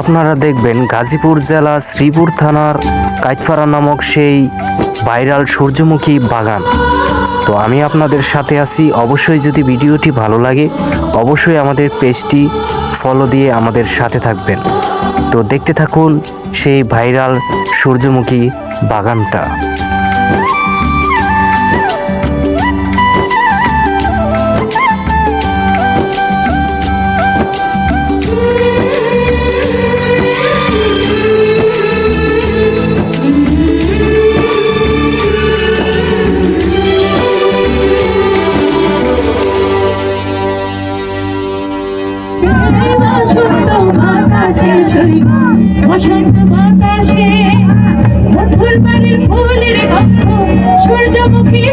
আপনারা দেখবেন গাজীপুর জেলা শ্রীপুর থানার কাইতপাড়া নামক সেই ভাইরাল সূর্যমুখী বাগান। তো আমি আপনাদের সাথে আছি। অবশ্যই যদি ভিডিওটি ভালো লাগে, অবশ্যই আমাদের পেজটি ফলো দিয়ে আমাদের সাথে থাকবেন। তো দেখতে থাকুন সেই ভাইরাল সূর্যমুখী বাগানটা। বসন্ত বাতাসে পানির ফুলের সূর্যমুখী